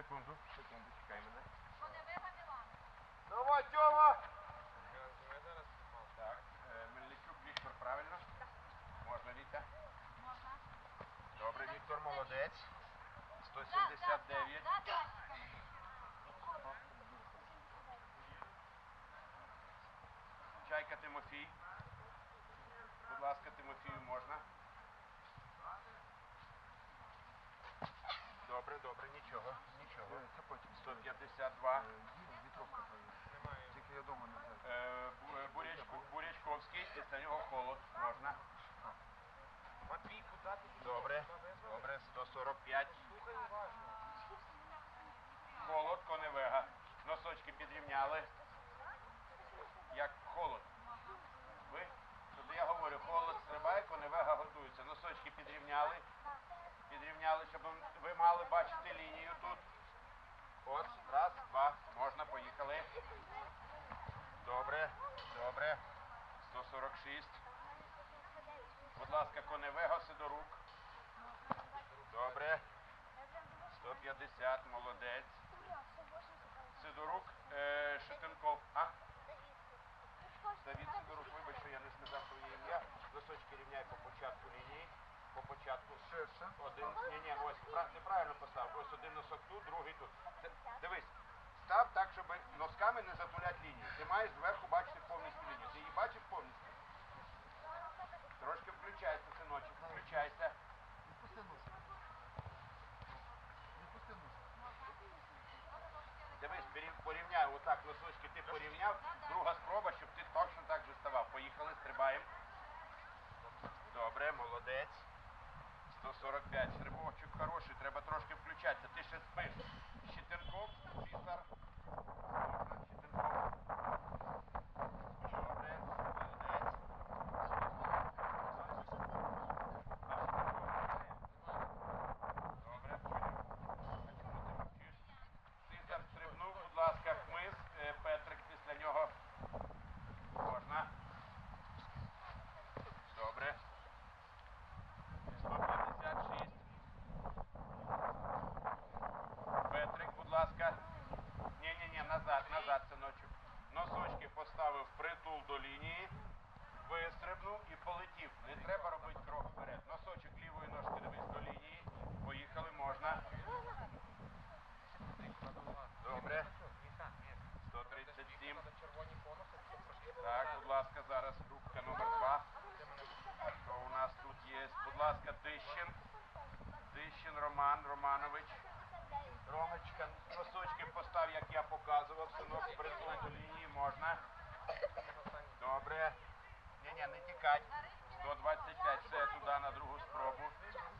Секунду, секунду, чекай мене. Коневига Мілана. Давай, Тьома! Так, е, Мельничук Віктор, правильно? Можна, Віта? Можна? Добре, Віктор молодець. Да, 179. да, да, Чайка Тимофій. Будь ласка, Тимофію можна. Добре, добре, нічого, нічого. 152. Тільки я дома не знаю. Е, Бу- е, Бурячковський, після нього холод. Можна. Добре, добре, 145. Холод, коневега. Носочки підрівняли. Як холод. Ви? Тобто я говорю, холод стрибає, коневега готується. Носочки підрівняли. Підрівняли, щоб ви мали бачити. От, раз, два. Можна, поїхали. Добре, добре. 146. Будь ласка, коневега, Сидорук. Добре. 150, молодець. Сидорук, е, Шетенков. А? Давід Сидорук, вибач, що я не сказав твоє ім'я. Носочки рівняй по початку лінії. По початку. Один, ні, ні, ось неправильно поставив. Ось один носок тут, другий тут. Дивись, став так, щоб носками не затуляти лінію. Ти маєш зверху бачити повністю лінію. Ти її бачиш повністю? Трошки включайся, синочок, включайся. Дивись, порівняй, отак носочки ти порівняв. Друга спроба, щоб ти точно так же ставав. Поїхали, стрибаємо. Добре, молодець. 145. Стрибочок хороший, треба трошки включатися. Ти ще спиш. Щетинков, пісар. Можна, Щетинков. Добре, молодець. Добре, Цисар стрибнув, будь ласка, хмиз, Е, Петрик після нього. Можна. Добре. 156. Петрик, будь ласка. Ні-ні-ні, назад, назад, синочок. Носочки поставив притул до лінії. Вистрибнув і полетів. Не треба робити крок вперед. Носочок лівої ножки дивись до лінії. Поїхали, можна. Добре. 137. Так, будь ласка, зараз рубка номер 2. Що у нас тут є? Будь ласка, Тищин. Тищин Роман Романович. Ромочка, носочки постав, як я показував, синок, притул до лінії, можна. Добре. Ні-ні, не тікать. 125, все туди на другу спробу.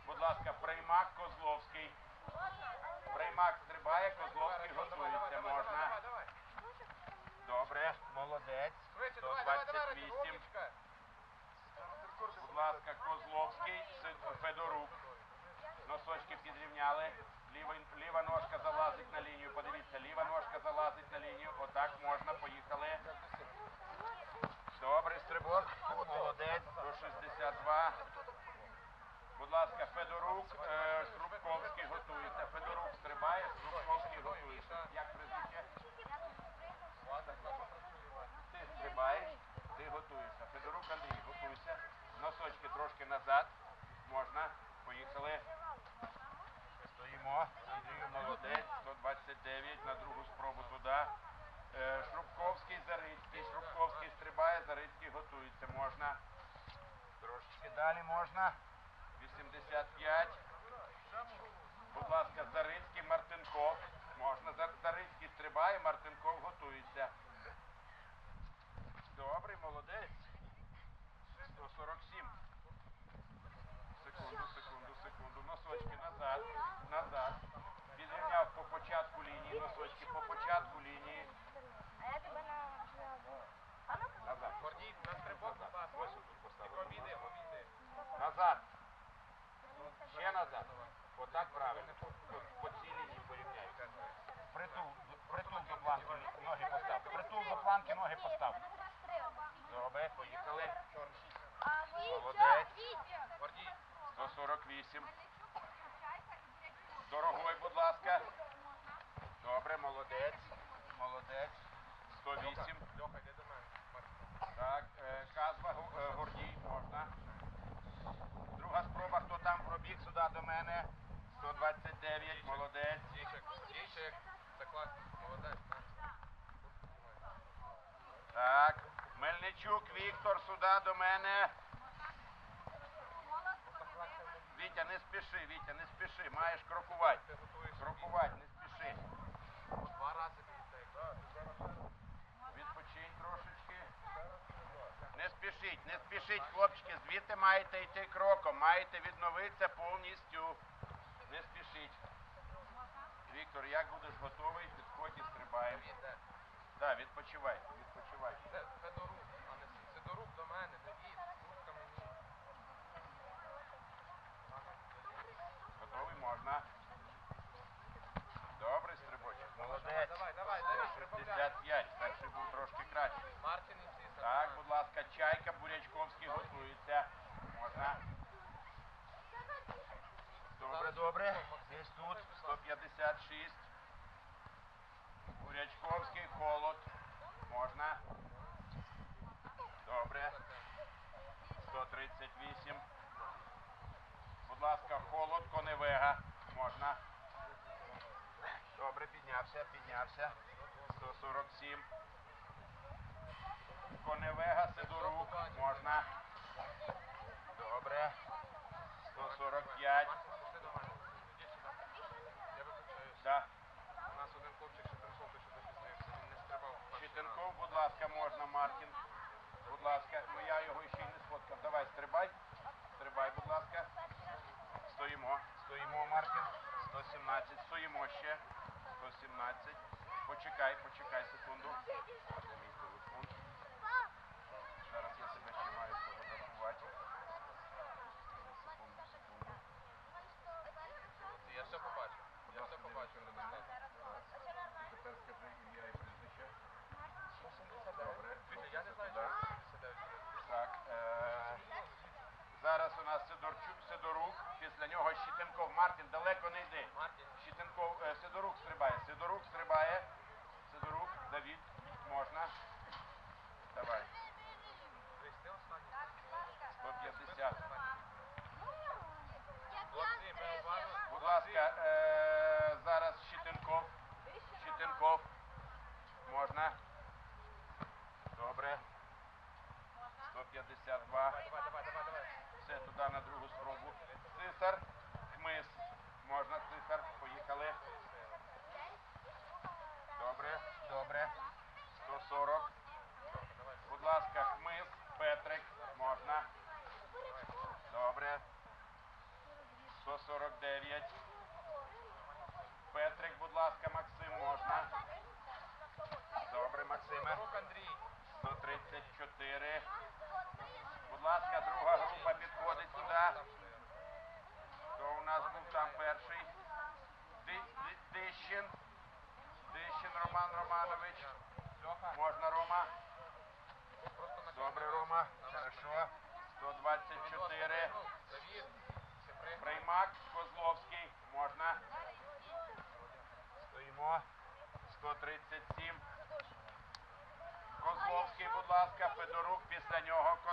Будь ласка, приймак Козловський. Приймак стрибає, Козловський готується, можна. Добре, молодець. 128. Будь ласка, Козловський, Федорук. Носочки підрівняли. Ліва, ліва ножка залазить на лінію. Подивіться, ліва ножка залазить на лінію. Отак можна, поїхали. Добре, стрибок. Молодець. 162. Будь ласка, Федорук, е, Срубковський готується. Федорук стрибає, Срубковський готується. Як прізвище? Ти стрибаєш, ти готуєшся. Федорук Андрій, готуйся. Носочки трошки назад. Можна. Поїхали. Стоїмо. Андрію молодець. 129 на другу спробу туди. Е, Шрубковський, Зарицький. Шрубковський стрибає, Зарицький готується. Можна. Трошечки далі можна. 85. Будь ласка, Зарицький, Мартинков. Можна. Зар- Зарицький стрибає, Мартинков готується. Добрий, молодець. 147. Секунду, секунду, секунду. Носочки назад, назад. Підрівняв по початку лінії, носочки Ще назад. Отак правильно. По цій лінії порівняю. Притул, притул до планки, ноги постав. Притул до планки, ноги постав. Добре, поїхали. Молодець. 148. Дорогой, будь ласка. Добре, молодець. Молодець. 108. Так, е, казва. Е, Друга спроба, хто там пробіг сюди до мене. 129, молодець. Дійчик, дійчик. Це клас. Молодець. Так, Мельничук Віктор сюди до мене. Вітя, не спіши, Вітя, не спіши, маєш крокувати. Ти Крокувати, не спіши. Два рази спішіть, хлопчики, звідти маєте йти кроком, маєте відновитися повністю. Не спішіть. Віктор, як будеш готовий, підходь і стрибаємо. Так, відпочивай, відпочивай. Це Федорук, а не Сі- Сидорук до мене. Ручка мені. Готовий можна. Добре, стрибочок. Молодець. Давай, давай, давай, 65, перший був трошки краще. Так, будь ласка, чайка Бурячковський готується. Можна. Добре, добре. Десь тут 156. Бурячковський холод. Можна. Добре. 138. Будь ласка, холод, коневега. Можна. Добре, піднявся, піднявся. 147. Коневега, Сидорук. Можна. Добре. 145. Мартін, пішли до мене. Іди сюди. Я виключаюсь. Да. У нас один хлопчик ще прийшов, ти що запізнився. Він не стрибав. в будь ласка, можна, Мартін. Будь ласка, ну я його ще й не сфоткав. Давай, стрибай. Стрибай, будь ласка. Стоїмо. Стоїмо, Мартін. 117. Стоїмо ще. 117. Почекай, почекай нього Щитенков. Мартін, далеко не йди. Мартін. Добре, добре. 140. Будь ласка, хмис, Петрик. Можна. Добре. 149. Петрик, будь ласка, Максим, можна. Добре, Максиме. Андрій. 134. Будь ласка, друга група підходить сюди. Хто у нас був там перший? Ди- Ди- Дищин. Дищин Роман Романович. Можна, Рома? Добре, Рома. Хорошо. 124. Давід. Це пригай. Приймак Козловський. Можна. Стоїмо. 137. Козловський, будь ласка, Федорук, після нього